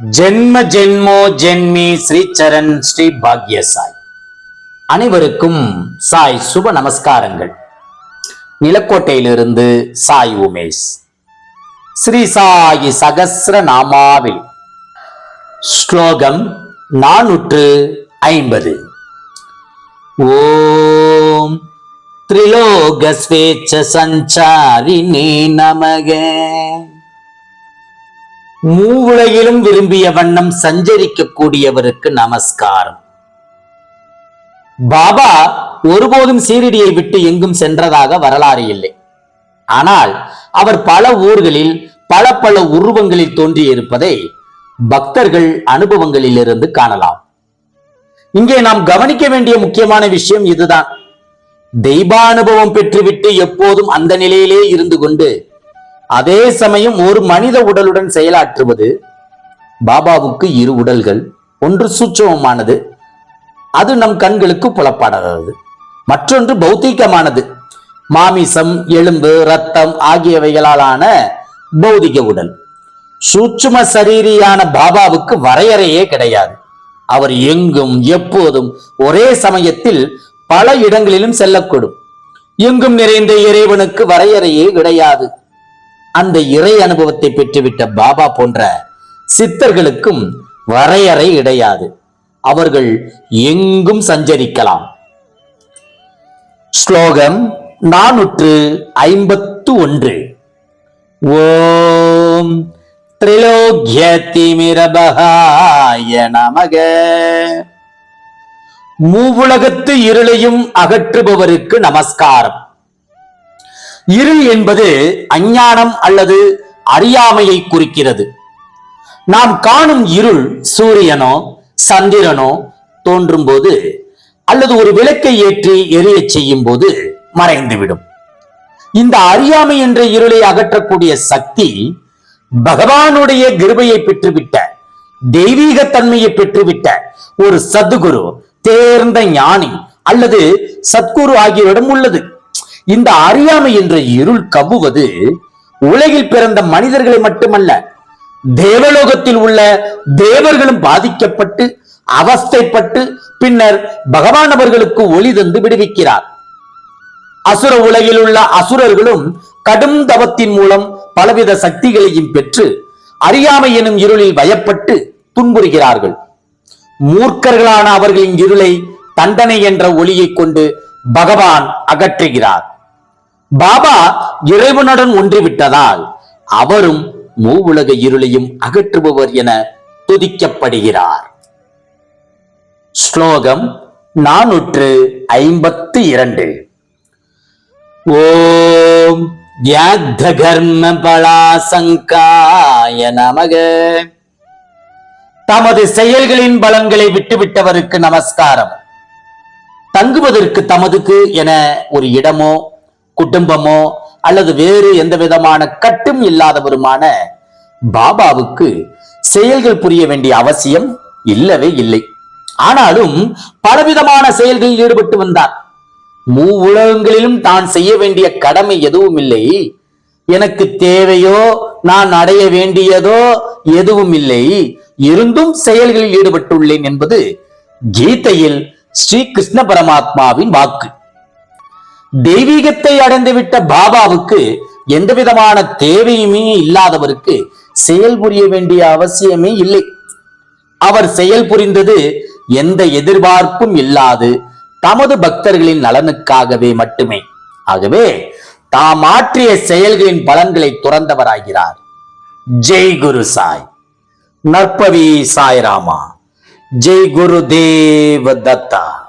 ஜென்ம ஜென்மோ ஜென்மி ஸ்ரீ சரண் ஸ்ரீ பாக்ய சாய் அனைவருக்கும் சாய் சுப நமஸ்காரங்கள். நிலக்கோட்டையிலிருந்து சாய் உமேஷ். ஸ்ரீ சாயி சகசிர நாமாவில் ஸ்லோகம் நானூற்று ஐம்பது. ஓம் திரிலோக ஸ்வேச்ச சஞ்சாரிணி நமகே. மூவுலகிலும் விரும்பிய வண்ணம் சஞ்சரிக்கக்கூடியவருக்கு நமஸ்காரம். பாபா ஒருபோதும் சீரடியை விட்டு எங்கும் சென்றதாக வரலாறு இல்லை. ஆனால் அவர் பல ஊர்களில் பல பல உருவங்களில் தோன்றியிருப்பதை பக்தர்கள் அனுபவங்களிலிருந்து காணலாம். இங்கே நாம் கவனிக்க வேண்டிய முக்கியமான விஷயம் இதுதான். தெய்வானுபவம் பெற்றுவிட்டு எப்போதும் அந்த நிலையிலே இருந்து கொண்டு அதே சமயம் ஒரு மனித உடலுடன் செயலாற்றுவது பாபாவுக்கு இரு உடல்கள் ஒன்று சூட்சமமானது அது நம் கண்களுக்கு புலப்படாதது. மற்றொன்று பௌத்திகமானது. மாமிசம் எலும்பு ரத்தம் ஆகியவைகளாலான பௌதிக உடல். சூட்சும சரீரியான பாபாவுக்கு வரையறையே கிடையாது. அவர் எங்கும் எப்போதும் ஒரே சமயத்தில் பல இடங்களிலும் செல்லக்கூடும். எங்கும் நிறைந்த இறைவனுக்கு வரையறையே கிடையாது. அந்த இறை அனுபவத்தை பெற்றுவிட்ட பாபா போன்ற சித்தர்களுக்கும் வரையறை கிடையாது. அவர்கள் எங்கும் சஞ்சரிக்கலாம். ஸ்லோகம் நானூற்று ஐம்பத்து ஒன்று. ஓம் திரிலோக்கியதிமிரபகாய நமக. மூவுலகத்து இருளையும் அகற்றுபவருக்கு நமஸ்காரம். இருள் என்பது அஞ்ஞானம் அல்லது அறியாமையை குறிக்கிறது. நாம் காணும் இருள் சூரியனோ சந்திரனோ தோன்றும் போது அல்லது ஒரு விளக்கை ஏற்றி எரிய செய்யும் போது மறைந்துவிடும். இந்த அறியாமை என்ற இருளை அகற்றக்கூடிய சக்தி பகவானுடைய கிருபையை பெற்றுவிட்ட தெய்வீக தன்மையை பெற்றுவிட்ட ஒரு சத்குரு தேர்ந்த ஞானி அல்லது சத்குரு ஆகியோரிடம் உள்ளது. இந்த அறியாமை என்ற இருள் கவ்வுவது உலகில் பிறந்த மனிதர்களை மட்டுமல்ல தேவலோகத்தில் உள்ள தேவர்களும் பாதிக்கப்பட்டு அவஸ்தைப்பட்டு பின்னர் பகவான் அவர்களுக்கு ஒளி தந்து விடுவிக்கிறார். அசுர உலகில் உள்ள அசுரர்களும் கடும் தவத்தின் மூலம் பலவித சக்திகளையும் பெற்று அறியாமை எனும் இருளில் வயப்பட்டு துன்புறுகிறார்கள். மூர்க்கர்களான அவர்களின் இருளை தண்டனை என்ற ஒளியை கொண்டு பகவான் அகற்றுகிறார். பாபா இறைவனுடன் ஒன்றிவிட்டதால் அவரும் மூவுலக இருளையும் அகற்றுபவர் என துதிக்கப்படுகிறார். ஸ்லோகம் நானூற்று ஐம்பத்து இரண்டு. ஓம் யாத்த கர்ம பலாசங்காய நமக. தமது செயல்களின் பலன்களை விட்டுவிட்டவருக்கு நமஸ்காரம். தங்குவதற்கு தமதுக்கு என ஒரு இடமோ குடும்பமோ அல்லது வேறு எந்த விதமான கட்டும் இல்லாதவருமான பாபாவுக்கு செயல்கள் புரிய வேண்டிய அவசியம் இல்லவே இல்லை. ஆனாலும் பலவிதமான செயல்களில் ஈடுபட்டு வந்தார். மூ உலகங்களிலும் தான் செய்ய வேண்டிய கடமை எதுவும் இல்லை. எனக்கு தேவையோ நான் அடைய வேண்டியதோ எதுவும் இல்லை. இருந்தும் செயல்களில் ஈடுபட்டுள்ளேன் என்பது கீதையில் ஸ்ரீ கிருஷ்ண பரமாத்மாவின் வாக்கு. தெய்வீகத்தை அடைந்துவிட்ட பாபாவுக்கு எந்த விதமான தேவையுமே இல்லாதவருக்கு செயல் புரிய வேண்டிய அவசியமே இல்லை. அவர் செயல் புரிந்தது எந்த எதிர்பார்ப்பும் இல்லாது தமது பக்தர்களின் நலனுக்காகவே மட்டுமே. ஆகவே தாம் ஆற்றிய செயல்களின் பலன்களை துறந்தவராகிறார். ஜெய் குரு சாய். நற்பவி சாய்ராமா. ஜெய் குரு தேவ தத்தா